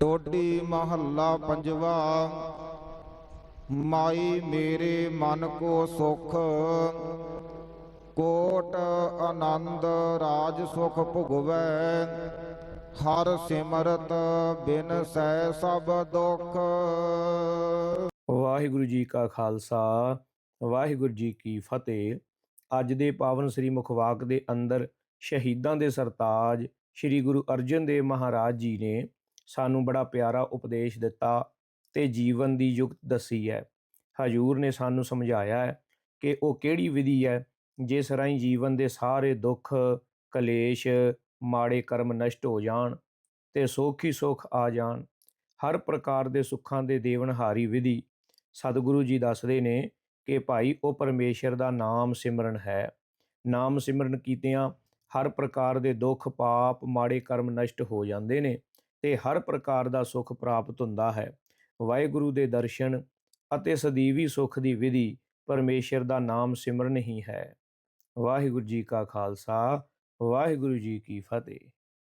ਟੋਡੀ ਮਹੱਲਾ ਪੰਜਵਾ, ਮਾਈ ਮੇਰੇ ਮਨ ਕੋ ਸੁਖ, ਕੋਟ ਆਨੰਦ ਰਾਜ ਸੁਖ ਭੁਗਵੈ, ਹਰ ਸਿਮਰਤ ਬਿਨ ਸੈ ਸਭ ਦੁਖ। ਵਾਹਿਗੁਰੂ ਜੀ ਕਾ ਖਾਲਸਾ, ਵਾਹਿਗੁਰੂ ਜੀ ਕੀ ਫਤਿਹ। ਅੱਜ ਦੇ ਪਾਵਨ ਸ੍ਰੀ ਮੁਖਵਾਕ ਦੇ ਅੰਦਰ ਸ਼ਹੀਦਾਂ ਦੇ ਸਰਤਾਜ ਸ੍ਰੀ ਗੁਰੂ ਅਰਜਨ ਦੇਵ ਮਹਾਰਾਜ ਜੀ ਨੇ ਸਾਨੂੰ ਬੜਾ ਪਿਆਰਾ ਉਪਦੇਸ਼ ਦਿੱਤਾ ਤੇ ਜੀਵਨ ਦੀ ਯੁਕਤ ਦੱਸੀ ਹੈ। ਹਜੂਰ ਨੇ ਸਾਨੂੰ ਸਮਝਾਇਆ ਹੈ ਕਿ ਉਹ ਕਿਹੜੀ ਵਿਧੀ ਹੈ ਜਿਸ ਰਾਹੀਂ ਜੀਵਨ ਦੇ ਸਾਰੇ ਦੁੱਖ, ਕਲੇਸ਼, ਮਾੜੇ ਕਰਮ ਨਸ਼ਟ ਹੋ ਜਾਣ ਤੇ ਸੁੱਖ ਹੀ ਸੁੱਖ ਆ ਜਾਣ। ਹਰ ਪ੍ਰਕਾਰ ਦੇ ਸੁੱਖਾਂ ਦੇ ਦੇਵਨਹਾਰੀ ਵਿਧੀ ਸਤਿਗੁਰੂ ਜੀ ਦੱਸਦੇ ਨੇ ਕਿ ਭਾਈ ਉਹ ਪਰਮੇਸ਼ਰ ਦਾ ਨਾਮ ਸਿਮਰਨ ਹੈ। ਨਾਮ ਸਿਮਰਨ ਕੀਤਿਆਂ ਹਰ ਪ੍ਰਕਾਰ ਦੇ ਦੁੱਖ, ਪਾਪ, ਮਾੜੇ ਕਰਮ ਨਸ਼ਟ ਹੋ ਜਾਂਦੇ ਨੇ। ਤੇ ਹਰ ਪ੍ਰਕਾਰ ਦਾ ਸੁੱਖ ਪ੍ਰਾਪਤ ਹੁੰਦਾ ਹੈ। ਵਾਹਿਗੁਰੂ ਦੇ ਦਰਸ਼ਨ ਅਤੇ ਸਦੀਵੀ ਸੁੱਖ ਦੀ ਵਿਧੀ ਪਰਮੇਸ਼ਰ ਦਾ ਨਾਮ ਸਿਮਰਨ ਹੀ ਹੈ। ਵਾਹਿਗੁਰੂ ਜੀ ਕਾ ਖਾਲਸਾ, ਵਾਹਿਗੁਰੂ ਜੀ ਕੀ ਫਤਿਹ।